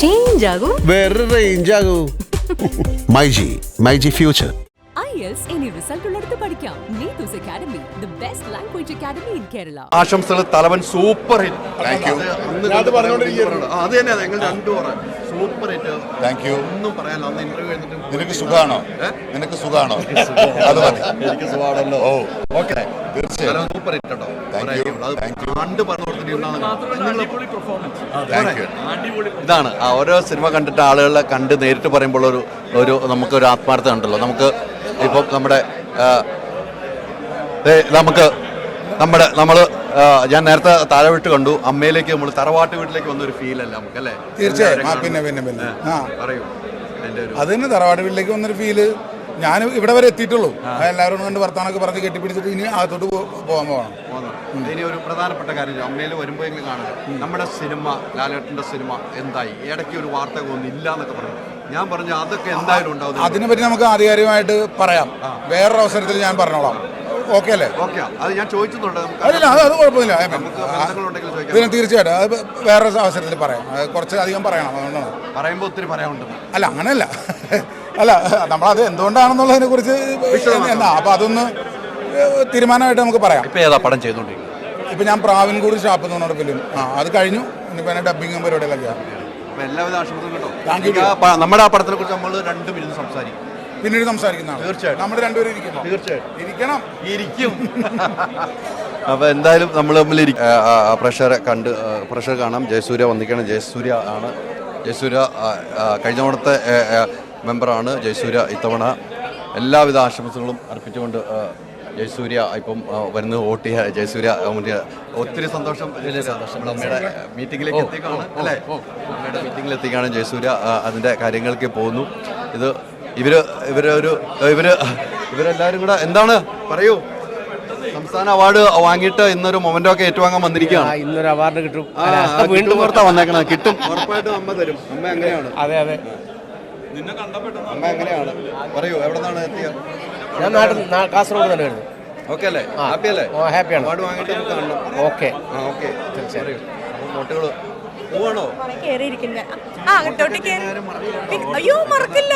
Change ആകും? വേറെ range ആകൂ. മൈജി മൈജി ഫ്യൂച്ചർ എൽസ് ഇനി റിസൾട്ട് ഉള്ളിടത്ത് പഠിക്കാം. Neethus academy the best language academy in Kerala ആശംസകൾ തലവൻ സൂപ്പർ ഹിറ്റ് Thank you. അത് പറഞ്ഞുകൊണ്ടിരിക്കുന്നു അത് തന്നെ ഞങ്ങൾ രണ്ടു സൂപ്പർ ഹിറ്റ് താങ്ക് യു ഒന്നും പറയാനില്ല. അന്ന് ഇന്റർവ്യൂ കഴിഞ്ഞിട്ട് നിനക്ക് സുഖാണോ? നിനക്ക് സുഖാണോ? അത് മതി. എനിക്ക് സുഖാണല്ലോ ഓ ഓക്കെ. തീർച്ചയായും. സൂപ്പർ ഹിറ്റ് കേട്ടോ. കണ്ട് പറഞ്ഞു താങ്ക് യു ഇതാണ്. ആ ഓരോ സിനിമ കണ്ടിട്ട് ആളുകളെ കണ്ട് നേരിട്ട് പറയുമ്പോൾ ഒരു ഒരു നമുക്ക് ഒരു ആത്മാർത്ഥത ഉണ്ടല്ലോ. നമുക്ക് ഇപ്പം നമ്മുടെ ദേ, നമുക്ക് നമ്മുടെ നമ്മൾ ഞാൻ നേരത്തെ താഴെ വിട്ട് കണ്ടു. അമ്മയിലേക്ക് നമ്മൾ തറവാട്ട് വീട്ടിലേക്ക് വന്ന ഒരു ഫീൽ അല്ല നമുക്ക് അല്ലേ തീർച്ചയായും പിന്നെ പിന്നെ പിന്നെ. ആ പറയൂ. അതിന് ഒരു അത് തന്നെ തറവാട് വീട്ടിലേക്ക് വന്നൊരു ഫീൽ ഞാൻ ഇവിടെ വരെ എത്തിയിട്ടുള്ളൂ. എല്ലാവരും കണ്ട് വർത്താനൊക്കെ പറഞ്ഞ് കെട്ടിപ്പിടിച്ചിട്ട് ഇനി അകത്തോട്ട് പോകാൻ പോകണം. ഇനി ഒരു പ്രധാനപ്പെട്ട കാര്യം അമ്മയിൽ വരുമ്പോഴെങ്കിലും കാണുക. നമ്മുടെ സിനിമ ലാലേട്ടന്റെ സിനിമ എന്തായി? ഇടയ്ക്ക് ഒരു വാർത്ത ഒന്നും ഇല്ല എന്നൊക്കെ പറഞ്ഞു. ഞാൻ പറഞ്ഞു അതൊക്കെ എന്തായാലും ഉണ്ടാവും അതിനെപ്പറ്റി നമുക്ക് ആധികാരികമായിട്ട് പറയാം. വേറൊരു അവസരത്തിൽ ഞാൻ പറഞ്ഞോളാം. ഓക്കെ അല്ലേ? ഓക്കെ. അത് ഞാൻ ചോദിച്ചിട്ടുണ്ട്. അതില്ല അത് അത് കുഴപ്പമില്ല ഇതിന് തീർച്ചയായിട്ടും. അത് വേറൊരു അവസരത്തിൽ പറയാം. കുറച്ച് അധികം പറയണം അതുകൊണ്ടാണ്. പറയുമ്പോൾ ഒത്തിരി പറയാനുണ്ട്. അല്ല അങ്ങനെയല്ല അല്ല നമ്മളത് എന്തുകൊണ്ടാണെന്നുള്ളതിനെ കുറിച്ച് എന്നാ അപ്പൊ അതൊന്ന് തീരുമാനമായിട്ട് നമുക്ക് പറയാം. ഇപ്പൊ ഏതാ പടം ചെയ്തോണ്ടിരിക്കുന്നത്? ഇപ്പൊ ഞാൻ പ്രാവിൻകൂട് ഷാപ്പ് എന്ന് പറഞ്ഞ ഫിലിം ആ അത് കഴിഞ്ഞു. ഇനിയിപ്പോ എന്നെ ഡബിങ്ങും പരിപാടികളൊക്കെയാണ് എല്ലാവിധ ആശംസകളും കേട്ടോ. നമ്മുടെ ആ പടത്തിനെ കുറിച്ച് നമ്മൾ രണ്ടും ഇരുന്ന് സംസാരിക്കും. പിന്നീട് സംസാരിക്കുന്നതാണ് തീർച്ചയായിട്ടും. നമ്മൾ രണ്ടുപേരും ഇരിക്കണം. തീർച്ചയായിട്ടും. ഇരിക്കണം. ഇരിക്കും. അപ്പൊ എന്തായാലും നമ്മൾ തമ്മിൽ പ്രഷറെ കണ്ട് പ്രഷർ കാണാം. ജയസൂര്യ വന്നിക്കണം ജയസൂര്യ ആണ്. ജയസൂര്യ കഴിഞ്ഞ തവണത്തെ മെമ്പറാണ് ജയസൂര്യ ഇത്തവണ എല്ലാവിധ ആശംസകളും അർപ്പിച്ചുകൊണ്ട് ജയസൂര്യ ഇപ്പം വരുന്നത് വരുന്ന. വോട്ട് ചെയ്യുക ജയസൂര്യ ഒത്തിരി സന്തോഷം. അമ്മയുടെ മീറ്റിംഗിലേക്ക് എത്തിക്കാണ് അല്ലേ? അമ്മയുടെ മീറ്റിംഗിൽ എത്തിക്കാണ് ജയസൂര്യ അതിന്റെ അതിന്റെ കാര്യങ്ങൾക്ക് പോകുന്നു. ഇത് ഇവർ ഇവരൊരു ഇവർ ഇവരെല്ലാവരും കൂടെ എന്താണ്? പറയൂ. സംസ്ഥാന അവാർഡ് വാങ്ങിയിട്ട് ഇന്നൊരു മൊമെന്റോ ഒക്കെ ഏറ്റുവാങ്ങാൻ വന്നിരിക്കുകയാണ്. ഇന്നൊരു അവാർഡ് കിട്ടും. വീണ്ടും പുറത്താ വന്നേക്കണം കിട്ടും. ഉറപ്പായിട്ടും അമ്മ തരും. അമ്മ എങ്ങനെയാണ് അതെ അതെ. അമ്മ എങ്ങനെയാണ്? പറയൂ എവിടെ നിന്നാണ് എത്തിയ? ഞാൻ നാട്ടിൽ കാസർഗോഡ് തന്നെ വരുന്നു ഓക്കെ അല്ലേ? ഹാപ്പി അല്ലേ ആണ്. അവാർഡ് വാങ്ങിയിട്ട് നമുക്ക് കാണണം. ഓക്കെ ആ ഓക്കെ പറയൂ. പോവാണോ? അയ്യോ മറക്കില്ല.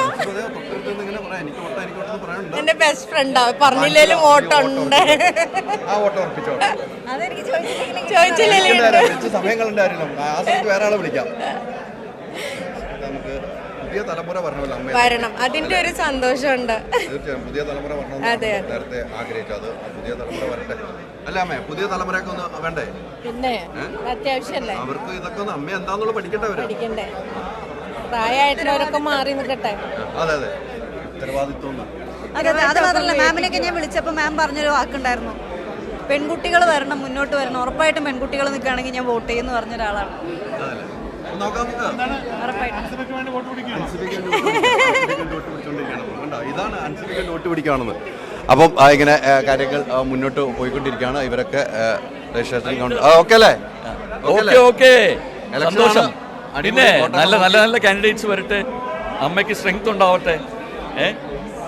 എന്റെ ബെസ്റ്റ് ഫ്രണ്ടാ പറഞ്ഞില്ലേലും ഉണ്ട്. ആ ഉറപ്പിച്ചോ? ചോദിച്ചില്ലേ സമയങ്ങളുണ്ടായിരുന്നു ആ സമയത്ത് വേറെ ആളെ വിളിക്കാം. പുതിയ തലമുറ വരണമല്ലോ അമ്മ വരണം. അതിന്റെ ഒരു സന്തോഷമുണ്ട്. തീർച്ചയായും പുതിയ തലമുറ വരണമെന്ന് അതെ, നേരത്തെ ആഗ്രഹിച്ചത് പുതിയ തലമുറ വരട്ടെ. അല്ല അമ്മേ പുതിയ തലമുറയൊക്കെ ഒന്ന് വേണ്ടേ? പിന്നെ അത്യാവശ്യമല്ലേ? അവർക്ക് ഇതൊക്കെ ഒന്ന് അമ്മ എന്താന്നുള്ള പഠിക്കട്ടെ അവർ? പഠിക്കണ്ടേ? പ്രായമായിട്ടുള്ളവരൊക്കെ മാറി നിൽക്കട്ടെ? അതെ അതെ. ഉത്തരവാദിത്വം ഒന്ന്. അതെ അതെ. അത് മാത്രമല്ല മാമിനൊക്കെ ഞാൻ വിളിച്ചപ്പോൾ മാം പറഞ്ഞൊരു വാക്കുണ്ടായിരുന്നു. പെൺകുട്ടികൾ വരണം മുന്നോട്ട് വരണം. ഉറപ്പായിട്ടും പെൺകുട്ടികൾ നിൽക്കുകയാണെങ്കിൽ ഞാൻ വോട്ട് ചെയ്യുമെന്ന് പറഞ്ഞ ഒരാളാണ്. അതല്ലേ ഇതാണ് അൻസിബയ്ക്ക് വോട്ട് പിടിക്കുകയാണെന്ന്. അപ്പം ഇങ്ങനെ കാര്യങ്ങൾ മുന്നോട്ട് പോയിക്കൊണ്ടിരിക്കുകയാണ്. ഇവരൊക്കെ രജിസ്ട്രേഷൻ കൗണ്ട് ഓക്കെ അല്ലേ? ഓക്കെ ഓക്കെ സന്തോഷം. പിന്നെ നല്ല നല്ല നല്ല കാൻഡിഡേറ്റ്സ് വരട്ടെ. അമ്മയ്ക്ക് സ്ട്രെങ്ത് ഉണ്ടാവട്ടെ. ഏ?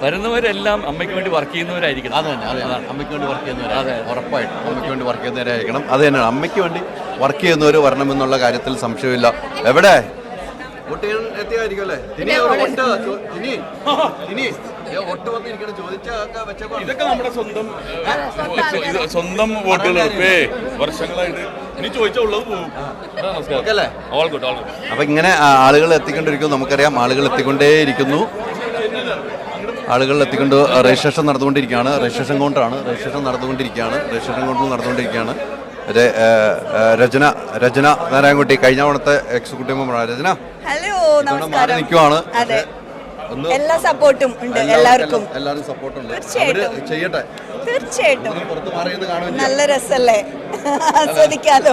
വരുന്നവരെല്ലാം അമ്മയ്ക്ക് വേണ്ടി വർക്ക് ചെയ്യുന്നവരായിരിക്കണം. അത് തന്നെ അമ്മയ്ക്ക് വേണ്ടി വർക്ക് അതെ. ചെയ്യുന്നവരാണ് ഉറപ്പായിട്ടും. അമ്മയ്ക്ക് വേണ്ടി വർക്ക് ചെയ്യുന്നവരായിരിക്കണം. അത് തന്നെയാണ്. അമ്മയ്ക്ക് വേണ്ടി വർക്ക് ചെയ്യുന്നവർ വരണമെന്നുള്ള കാര്യത്തിൽ സംശയമില്ല. എവിടെ? എത്തിയായിരിക്കും അല്ലേ? ഇനി ഇനി ഇനി. വന്നിരിക്കണം. ചോദിച്ചൊക്കെ ഇതൊക്കെ നമ്മുടെ സ്വന്തം സ്വന്തം വോട്ടുകൾ വർഷങ്ങളായിട്ട് ഇനി ചോദിച്ചാൽ ഉള്ളത് പോകും നമസ്കാരം. ഓക്കെ അല്ലേ? ഓൾ ഗുഡ് ഓൾ ഗുഡ് അപ്പൊ ഇങ്ങനെ ആളുകൾ എത്തിക്കൊണ്ടിരിക്കുന്നു. നമുക്കറിയാം ആളുകൾ എത്തിക്കൊണ്ടേയിരിക്കുന്നു. ആളുകൾ എത്തിക്കൊണ്ട് രജിസ്ട്രേഷൻ നടന്നുകൊണ്ടിരിക്കുകയാണ്. രജിസ്ട്രേഷൻ കൗണ്ടറാണ് രജിസ്ട്രേഷൻ നടന്നുകൊണ്ടിരിക്കുകയാണ്. രജിസ്ട്രേഷൻ കൗണ്ടർ നടന്നുകൊണ്ടിരിക്കുകയാണ്. രചന രചന നാരായൺകുട്ടി കഴിഞ്ഞ ഓണത്തെ എക്സിക്യൂട്ടീവ് മെമ്പറാണ് രചന? ഹലോ നമസ്കാരം. നിൽക്കുവാണ്. അതെ. എല്ലാ സപ്പോർട്ടും ഉണ്ട് എല്ലാവർക്കും. എല്ലാവരും സപ്പോർട്ട് ഉണ്ട്. ചെയ്യട്ടെ. തീർച്ചയായിട്ടും. നല്ല രസല്ലേ? ആസ്വദിക്കാലോ.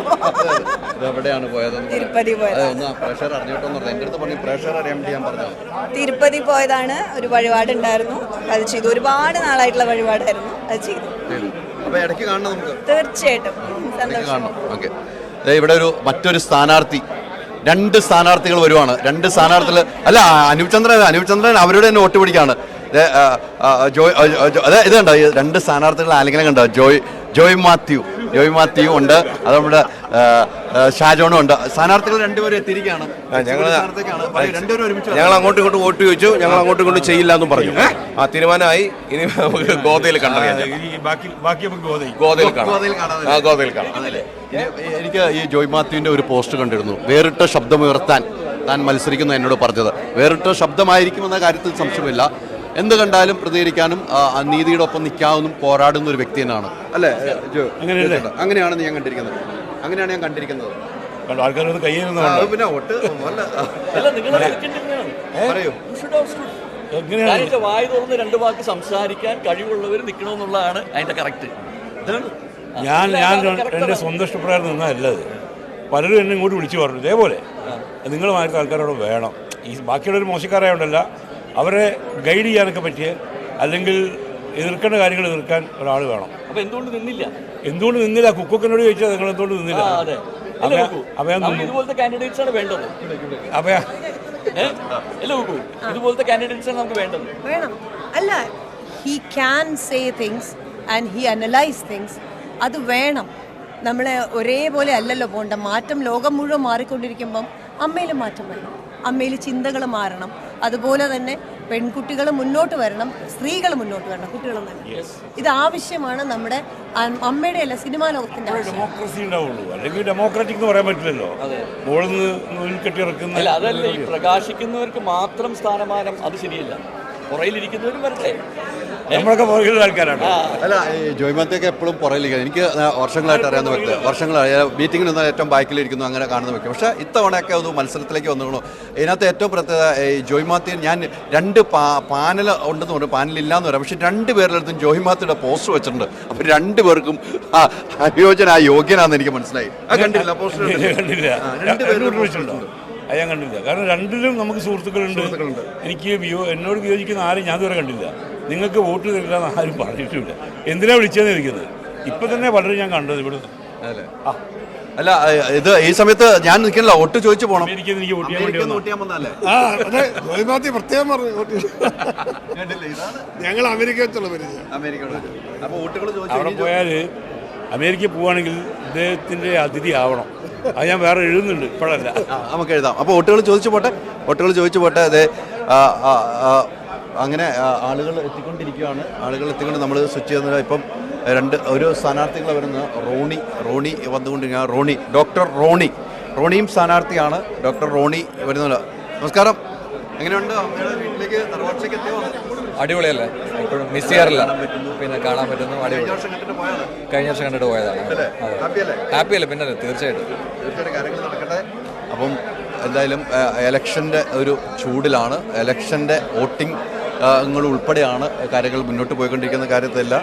എവിടെയാണ് പോയത്? തിരുപ്പതി പോയത് തിരുപ്പതി പോയതാണ്. ഒരു വഴിപാടുണ്ടായിരുന്നു. അത് ചെയ്തു. ഒരുപാട് നാളായിട്ടുള്ള വഴിപാടായിരുന്നു. അത് ചെയ്തു. അപ്പൊ ഇടയ്ക്ക് കാണണം നമുക്ക്. തീർച്ചയായിട്ടും. ഇടയ്ക്ക് സന്തോഷം. കാണണം. ഓക്കെ. ഇവിടെ ഒരു മറ്റൊരു സ്ഥാനാർത്ഥി. രണ്ട് സ്ഥാനാർത്ഥികൾ വരുവാണ്. രണ്ട് സ്ഥാനാർത്ഥികൾ അല്ല അനൂപ് ചന്ദ്രൻ അനൂപ് ചന്ദ്രൻ അവരുടെ തന്നെ വോട്ട് പിടിക്കാണ്. ജോയ് ഇത് കണ്ടോ? രണ്ട് സ്ഥാനാർത്ഥികൾ ആരെങ്കിലും കണ്ടോ? ജോയ് ജോയ് മാത്യു. ജോയ് മാത്യുവും ഉണ്ട്. അത് നമ്മുടെ ഷാജോണും ഉണ്ട്. സ്ഥാനാർത്ഥികൾ രണ്ടുപേരും എത്തിയിരിക്കുകയാണ്. ഞങ്ങൾ രണ്ടുപേരും ഒരുമിച്ച് ഞങ്ങൾ അങ്ങോട്ടും ഇങ്ങോട്ടും വോട്ട് ചോദിച്ചു. ഞങ്ങൾ അങ്ങോട്ടും ഇങ്ങോട്ടും ചെയ്യില്ല എന്നും പറഞ്ഞു. ആ തീരുമാനമായി. ഇനി നമുക്ക് ഗോതയിൽ കണ്ടറിയാം. ഗോതയിൽ. കാണാം. ഗോതയിൽ കാണാം. ആ ഗോതയിൽ കാണാം. അതല്ലേ? എനിക്ക് ഈ ജോയ് മാത്യുവിന്റെ ഒരു പോസ്റ്റ് കണ്ടിരുന്നു. വേറിട്ട ശബ്ദമുയർത്താൻ താൻ മത്സരിക്കുന്നു എന്നോട് പറഞ്ഞത്. വേറിട്ട ശബ്ദമായിരിക്കുമെന്ന കാര്യത്തിൽ സംശയമില്ല. എന്ത് കണ്ടാലും പ്രതികരിക്കാനും നീതിയുടെ ഒപ്പം നിൽക്കാവുന്ന പോരാടുന്ന ഒരു വ്യക്തി തന്നെയാണ് അല്ലേ? അങ്ങനെയാണ് ഞാൻ കണ്ടിരിക്കുന്നത്. അങ്ങനെയാണ് ഞാൻ കണ്ടിരിക്കുന്നത്. ആൾക്കാരൊന്ന് ആ, കയ്യേറുന്ന അത്. പിന്നെ ഒട്ട് പറയൂ. കാര്യത്തെ വായി തുറന്ന് രണ്ട് വാക്ക് സംസാരിക്കാൻ കഴിവുള്ളവർ നിൽക്കണമെന്നുള്ളതാണ് അതിന്റെ കറക്റ്റ്. ഞാൻ ഞാൻ എന്റെ. സ്വന്തം ഇഷ്ടപ്രകാരം നിന്നല്ല അത് പലരും എന്നെ ഇങ്ങോട്ട് വിളിച്ചു പറഞ്ഞു ഇതേപോലെ. നിങ്ങൾ ആൾക്കാരോട് വേണം. ഈ ബാക്കിയുള്ളവർ മോശക്കാരായോണ്ടല്ല അവരെ ഗൈഡ് ചെയ്യാനൊക്കെ പറ്റിയ അല്ലെങ്കിൽ എതിർക്കേണ്ട കാര്യങ്ങൾ എതിർക്കാൻ ഒരാൾ വേണം. അപ്പൊ എന്തുകൊണ്ട് നിന്നില്ല? എന്തുകൊണ്ട് നിന്നില്ല? കുക്കൊക്കനോട് ചോദിച്ചാൽ നിങ്ങൾ എന്തുകൊണ്ട് നിന്നില്ല. ഇതുപോലത്തെ കാൻഡിഡേറ്റ്സ് ആണ് വേണ്ടത്. ഇതുപോലത്തെ കാൻഡിഡേറ്റ്സ് ആണ് നമുക്ക് വേണ്ടത്. വേണം. അല്ല he can say things and he analyse things അത് വേണം. നമ്മളെ ഒരേപോലെ അല്ലല്ലോ പോകേണ്ട മാറ്റം ലോകം മുഴുവൻ മാറിക്കൊണ്ടിരിക്കുമ്പം അമ്മയിൽ മാറ്റം വേണം അമ്മയിൽ ചിന്തകൾ മാറണം. അതുപോലെ തന്നെ പെൺകുട്ടികൾ മുന്നോട്ട് വരണം സ്ത്രീകൾ മുന്നോട്ട് വരണം കുട്ടികളും തന്നെ ഇത് ആവശ്യമാണ് നമ്മുടെ അമ്മയുടെ അല്ല സിനിമാ ലോകത്തിന്റെ ഡെമോക്രസി ഉണ്ടാവുള്ളൂ. അല്ലെങ്കിൽ ഡെമോക്രാറ്റിക് എന്ന് പറയാൻ പറ്റില്ലല്ലോ. കെട്ടിയിറക്കുന്ന അല്ല അതല്ല ഈ പ്രകാശിക്കുന്നവർക്ക് മാത്രം സ്ഥാനമാനം അത് ശരിയല്ല. പുറയിലിരിക്കുന്നവരും വരട്ടെ. നമ്മളൊക്കെ പുറകിലുള്ള ആൾക്കാരാണ്. അല്ല ഈ ജോയ് എപ്പോഴും പുറകിലേക്ക് എനിക്ക് വർഷങ്ങളായിട്ട് അറിയാവുന്ന വ്യക്തി വർഷങ്ങളായി. മീറ്റിംഗിൽ നിന്ന് ഏറ്റവും ബാക്കിലിരിക്കുന്നു അങ്ങനെ കാണുന്ന വ്യക്തി. പക്ഷേ ഇത്തവണയൊക്കെ ഒന്ന് മത്സരത്തിലേക്ക് വന്നു ഇതിനകത്ത് ഏറ്റവും പ്രത്യേകത ഈ ജോയ് ഞാൻ രണ്ട് പാ പാനൽ ഉണ്ടെന്ന് പറഞ്ഞു. പാനൽ ഇല്ലാന്ന് പറയാം. പക്ഷെ രണ്ട് പേരിലടുത്തും ജോയ്മാത്തിയുടെ പോസ്റ്റർ വെച്ചിട്ടുണ്ട്. അപ്പോൾ രണ്ട് പേർക്കും ആ അനുയോജന യോഗ്യനാന്ന് എനിക്ക് മനസ്സിലായി. ആ കണ്ടില്ല പോസ്റ്റർ കണ്ടില്ല രണ്ട് പേരും അത് ഞാൻ കണ്ടില്ല കാരണം രണ്ടിലും നമുക്ക് സുഹൃത്തുക്കളുണ്ട്. എനിക്ക് എന്നോട് വിയോജിക്കുന്ന ആരും ഞാൻ ഇതുവരെ കണ്ടില്ല. നിങ്ങൾക്ക് വോട്ട് തരില്ല എന്ന് ആരും പറഞ്ഞിട്ടില്ല. എന്തിനാ വിളിച്ചതെന്ന് ഇരിക്കുന്നത് ഇപ്പൊ തന്നെ വളരെ ഞാൻ കണ്ടത് ഇവിടെ. അല്ലേ? അല്ല ഇത് ഈ സമയത്ത് ഞാൻ നിൽക്കണില്ല ഒട്ട് ചോദിച്ചു വോട്ട് അതെ ജോയ്മാത്തി പ്രത്യേകം പറഞ്ഞു കണ്ടില്ലേ ഇതാണ് ഞങ്ങൾ അവിടെ പോയാൽ അമേരിക്ക പോവാണെങ്കിൽ ഇദ്ദേഹത്തിന്റെ അതിഥി ആവണം. അത് ഞാൻ വേറെ എഴുതുന്നുണ്ട് ഇപ്പോഴല്ല. നമുക്ക് എഴുതാം. അപ്പോൾ വോട്ടുകൾ ചോദിച്ചു പോട്ടെ വോട്ടുകൾ ചോദിച്ചു പോട്ടെ. അതെ അങ്ങനെ ആളുകൾ എത്തിക്കൊണ്ടിരിക്കുകയാണ്. ആളുകൾ എത്തിക്കൊണ്ട് നമ്മൾ സ്വിച്ച് ചെയ്യുന്ന ഇപ്പം രണ്ട് ഒരു സ്ഥാനാർത്ഥികൾ വരുന്ന റോണി റോണി വന്നുകൊണ്ടിരിക്കുക റോണി ഡോക്ടർ റോണി. റോണിയും സ്ഥാനാർത്ഥിയാണ്. ഡോക്ടർ റോണി വരുന്നത് നമസ്കാരം. എങ്ങനെയുണ്ട്? അമ്മയുടെ വീട്ടിലേക്ക് തറവാട്ടിലേക്ക് എത്തിയോ? അടിപൊളിയല്ലേ? എപ്പോഴും മിസ് ചെയ്യാറില്ല. പിന്നെ കാണാൻ പറ്റുന്നു. കഴിഞ്ഞ അടിപൊളി. വർഷം കണ്ടിട്ട് കഴിഞ്ഞ വർഷം കണ്ടിട്ട് പോയതാണ്. ഹാപ്പി അല്ലേ? പിന്നെ തീർച്ചയായിട്ടും. അപ്പം എന്തായാലും എലക്ഷന്റെ ഒരു ചൂടിലാണ്. എലക്ഷന്റെ വോട്ടിംഗ് ഉൾപ്പെടെയാണ് കാര്യങ്ങൾ മുന്നോട്ട് പോയിക്കൊണ്ടിരിക്കുന്ന കാര്യത്തില്ല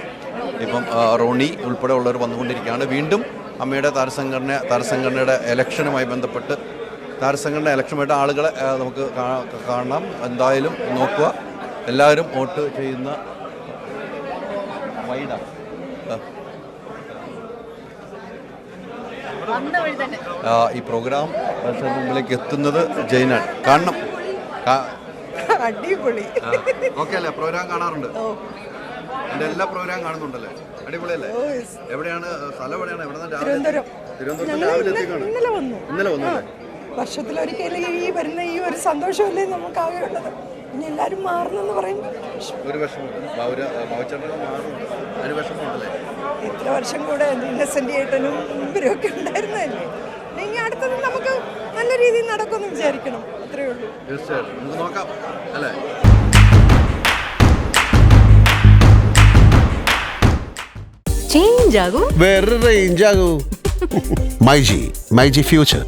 ഇപ്പം റോണി ഉൾപ്പെടെ ഉള്ളവർ വന്നുകൊണ്ടിരിക്കുകയാണ്. വീണ്ടും അമ്മയുടെ താരസംഘടന താരസംഘടനയുടെ ഇലക്ഷനുമായി ബന്ധപ്പെട്ട് താരസംഘടന ഇലക്ഷനുമായിട്ട് ആളുകളെ നമുക്ക് കാണാം. എന്തായാലും നോക്കുക. എല്ലാവരും വോട്ട് ചെയ്യുന്ന ഈ പ്രോഗ്രാം മുമ്പിലേക്ക് എത്തുന്നത് ജയിനാണ്. കാണണം അടിപൊളി. ഓക്കെ അല്ലേ? പ്രോഗ്രാം കാണാറുണ്ട്. എന്റെ എല്ലാ പ്രോഗ്രാം കാണുന്നുണ്ടല്ലേ? അടിപൊളിയല്ലേ? എവിടെയാണ് സ്ഥലം എവിടെയാണ്? എവിടെ തിരുവനന്തപുരം. രാവിലെ എത്തിക്കാണ്? ഇന്നലെ വന്നു. ഇന്നലെ വന്നല്ലേ വർഷത്തിലൊരിക്കൽ ഈ വരുന്ന ഈ ഒരു സന്തോഷമല്ലേ നമുക്ക് ആകെ ഉള്ളത്? ഇനി എല്ലാവരും മാറുന്നെന്ന് പറയുമ്പോൾ ഒരു വിഷമമുണ്ട് ഇത്ര വർഷം കൂടെ ഇന്നസെന്റ് ഏട്ടനും ഇവരൊക്കെ ഒക്കെ ഉണ്ടായിരുന്നതല്ലേ ഇനി ഇനി അടുത്തത് നമുക്ക് നല്ല രീതിയിൽ നടക്കുമെന്ന് വിചാരിക്കണം. അത്രേ ഉള്ളൂ. തീർച്ചയായിട്ടും. നമുക്ക് നോക്കാം. അല്ലേ? ചേഞ്ച് ആകും. വേറെ റേഞ്ച് ആകൂ. മൈജി മൈജി ഫ്യൂച്ചർ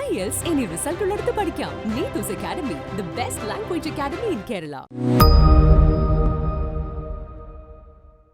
IELTS ഇനി റിസൾട്ട് ഉള്ളിടത്ത് പഠിക്കാം. Neethu's academy the best language academy in Kerala